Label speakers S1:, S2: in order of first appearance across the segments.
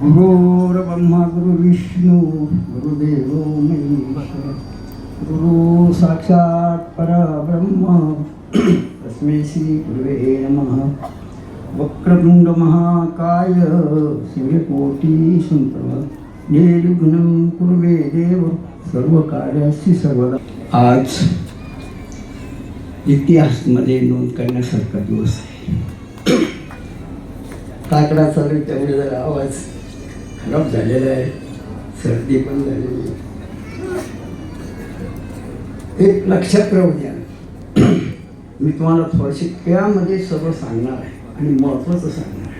S1: गुरुर्ब्रह्मा गुरुविष्णू गुरुदेव महेश्वर गुरु साक्षात परब्रह्म। तस्मै श्री गुरुवे नमः। वक्रतुंड महाकाय सूर्यकोटी संप्रभ निर्विघ्नं कुर्वे देव सर्व। कार्याशी सर्वदा आज इतिहासमध्ये नोंद करण्यासारखा दिवस आहे. काकडा चालू त्यामुळे जरा आवाज खराब झालेला आहे सर्दी पण झालेली आहे. एक लक्षात राहू द्या मी तुम्हाला थोडीशी त्यामध्ये सगळं सांगणार आहे आणि महत्वाचं सांगणार आहे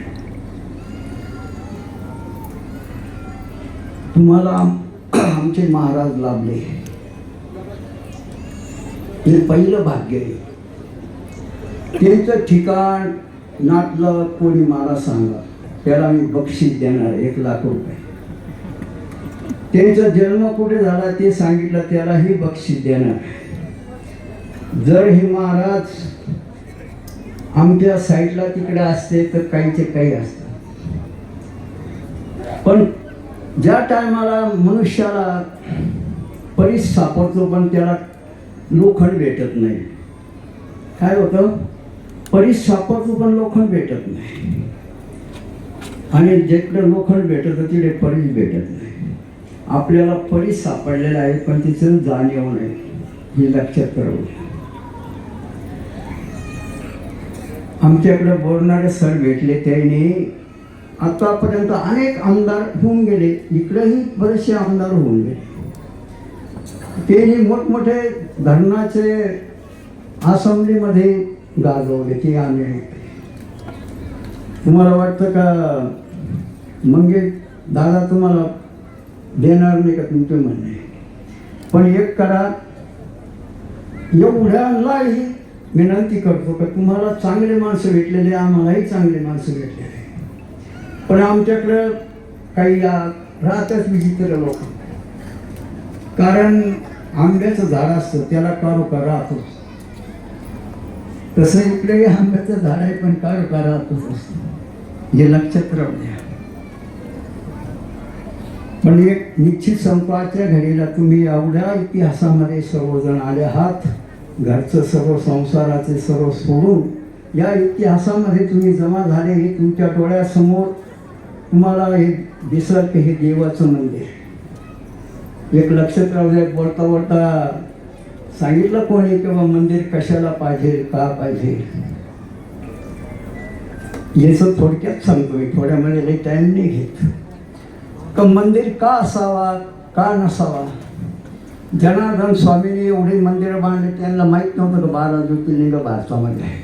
S1: तुम्हाला आमचे महाराज लाभले हे पहिलं भाग्य आहे त्यांचं ठिकाण नाटलं कोणी मला सांगा त्याला मी बक्षीस देणार एक लाख रुपये. त्यांचा जन्म कुठे झाला ते सांगितलं त्यालाही बक्षीस देणार. जर हे महाराज आमच्या साईडला तिकडे असते तर काहीचे काही असतात पण ज्या टायमाला मनुष्याला परीस सापडतो पण त्याला लोखंड भेटत नाही. काय होतं? परीस सापडतो पण लोखंड भेटत नाही. आणि जिकडे लोखंड भेटत तिकडे परीस भेटत नाही. आपल्याला परीस सापडलेला आहे पण तिचं जाणीव नाही. हे लक्षात करावं आमच्याकडे बोलणारे सर भेटले त्यांनी आतापर्यंत अनेक आमदार होऊन गेले इकडेही बरेचसे आमदार होऊन गेले. त्यांनी मोठमोठे धरणाचे असेंब्लीमध्ये गाजवले ते आम्ही तुम्हाला वाटतं का मंगे दादा तुम्हाला देणार नाही का तुमचे म्हणणे? पण एक करा एवढ्यालाही विनंती करतो का तुम्हाला चांगले माणसं भेटलेले आम्हालाही चांगले माणसं भेटलेले. पण आमच्याकडं काही राहतच विचित्र लोक. कारण आंब्याचं झाड असतं त्याला कारोका राहतो तसं इकडे आंब्याचं झाड आहे पण कारोका राहतोच असतो हे लक्षात राहू द्या पण एक निश्चित संपाच्या घडीला तुम्ही एवढ्या इतिहासामध्ये सर्वजण आले आहात घरचं सर्व संसाराचे सर्व सोडून या इतिहासामध्ये तुम्ही जमा झाले हे तुमच्या डोळ्यासमोर तुम्हाला हे दिसलं की हे देवाचं मंदिर एक लक्षात राहू द्या बोलता बोलता सांगितलं कोणी किंवा मंदिर कशाला पाहिजे का पाहिजे? याचं थोडक्यात सांगतो मी थोड्यामध्ये लई टाइम नाही घेत. का मंदिर का असावा का नसावा? जनार्दन स्वामींनी एवढे मंदिरं बांधले त्यांना माहीत नव्हतं का बारा ज्योतिर्लिंग भारतामध्ये आहे.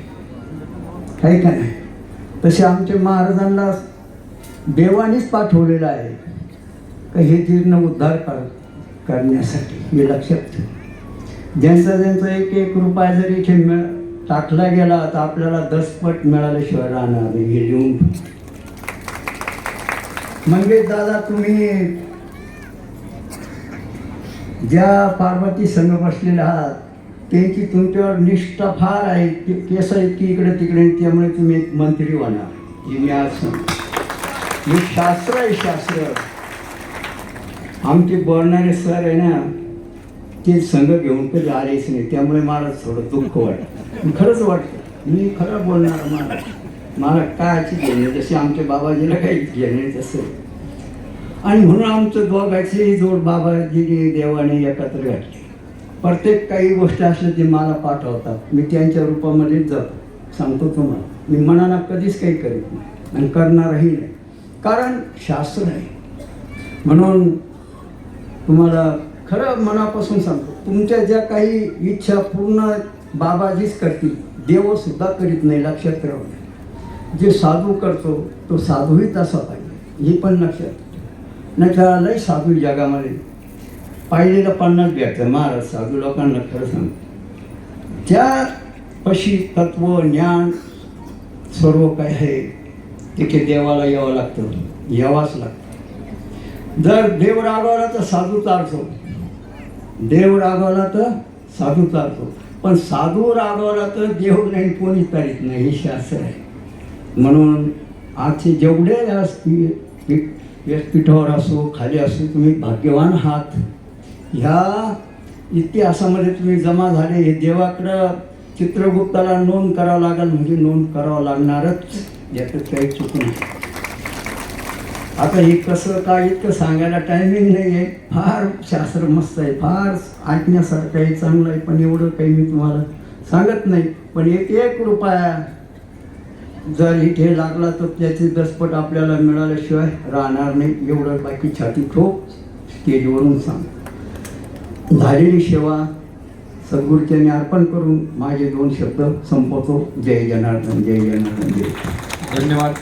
S1: काही का नाही? तसे आमच्या महाराजांना देवानीच पाठवलेलं आहे. का हे तीर्ण उद्धार कर करण्यासाठी हे लक्षात ठेवा ज्यांचा ज्यांचा एक एक रुपया जरी इथे मिळ टाकला गेला तर आपल्याला दसपट मिळाल्याशिवाय राहणार हे लिहून म्हणजे दादा तुम्ही ज्या पार्वती संघ बसलेले आहात त्यांची तुमच्यावर निष्ठा फार आहे ते केस की इकडे तिकडे त्यामुळे तुम्ही एक मंत्री होणार? हे मी आज हे शास्त्र आहे शास्त्र. आमचे बोलणारे सर आहे ना ते संघ घेऊन कधी आलेच नाही त्यामुळे मला थोडं दुःख वाटतं. खरंच वाटतं मी खरं बोलणार मला मला कायची घेणे जसे आमच्या बाबाजीला काही घेणे तसं. आणि म्हणून आमचं दोघांची जोड बाबाजीने देवाने एकत्र घातले. प्रत्येक काही गोष्ट असल्या ते मला पाठवतात. मी त्यांच्या रूपामध्येच जातो सांगतो तुम्हाला. मी मनाला कधीच काही करीत नाही आणि करणारही नाही. कारण शास्त्र आहे. म्हणून तुम्हाला खरं मनापासून सांगतो तुमच्या ज्या काही इच्छा पूर्ण बाबाजीच करतील देवसुद्धा करीत नाही लक्षात राहू जे साधू करतो तो साधूही तसा पाहिजे हे पण लक्षात नाही तर लय साधू जगामध्ये. पाहिलेलं पन्नास भेटतं महाराज साधू लोकांना खरं सांगतो. त्या पशी तत्व ज्ञान सर्व काय आहे तिथे देवाला यावं लागतं? यावाच लागतं. जर देव रागवला तर साधू चालतो देव रागवला तर साधू चालतो. पण साधू रागवला तर देव नाही कोणी तरीत नाही हे शास्त्र आहे. म्हणून आजचे जेवढे अस- व्यासपीठावर असो खाली असो तुम्ही भाग्यवान आहात. ह्या इतिहासामध्ये तुम्ही जमा झाले हे देवाकडं चित्रगुप्ताला नोंद करावं लागेल म्हणजे नोंद करावं लागणारच याचं काही चुकून. आता हे कसं काय इतकं सांगायला टायमिंग नाही आहे. फार शास्त्र मस्त आहे. फार ऐकण्यासारखं आहे. चांगलं आहे. पण एवढं काही मी तुम्हाला सांगत नाही. पण एक एक रुपया जर इथे लागला तर त्याची दसपट आपल्याला मिळाल्याशिवाय राहणार नाही. एवढं बाकी छाती ठोक. स्टेजवरून सांग. झालेली सेवा सद्गुरूच्याने अर्पण करून माझे दोन शब्द संपवतो. जय जनार्दन जय जनार्दन जय
S2: धन्यवाद.